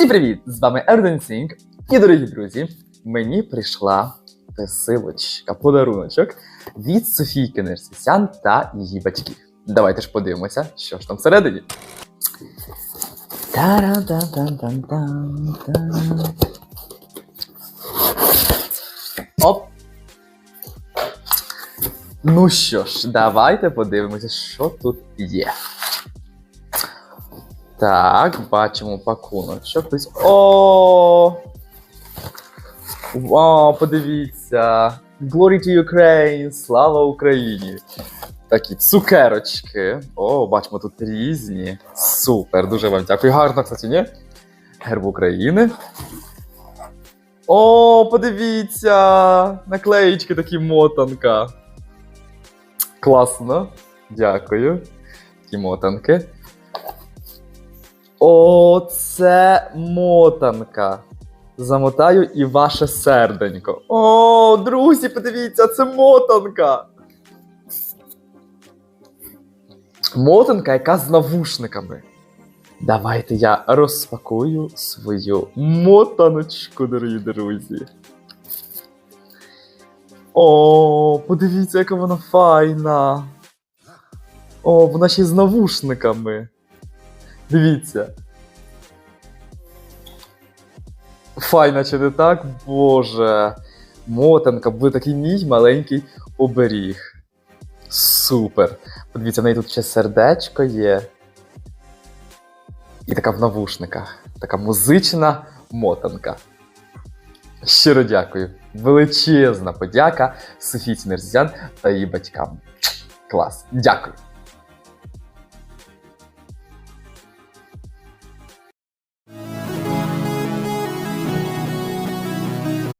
Всім привіт! З вами Ерден Сінг. І дорогі друзі, мені прийшла посилочка, подаруночок від Софійки Нерсісян та її батьків. Давайте ж подивимося, що ж там всередині. Оп. Ну що ж, давайте подивимося, що тут є. Так, бачимо пакуночок. Ось- О! Вау, подивіться! Glory to Ukraine! Слава Україні! Такі цукерочки. О, бачимо тут різні. Супер, дуже вам дякую. Гарно, кстати, ні? Герб України. О, подивіться! Наклеїчки такі мотанка. Класно. Дякую. Такі мотанки. О, це мотанка. Замотаю і ваше серденько. О, друзі, подивіться, це мотанка. Мотанка, яка з навушниками. Давайте я розпакую свою мотаночку, дорогі друзі. О, подивіться, яка вона файна. О, вона ще з навушниками. Дивіться. Файна чи не так? Боже. Мотанка, буде такий мій маленький оберіг. Супер. Подивіться, в неї тут ще сердечко є. І така в навушниках. Така музична мотанка. Щиро дякую. Величезна подяка Софії Нерзян та її батькам. Клас. Дякую.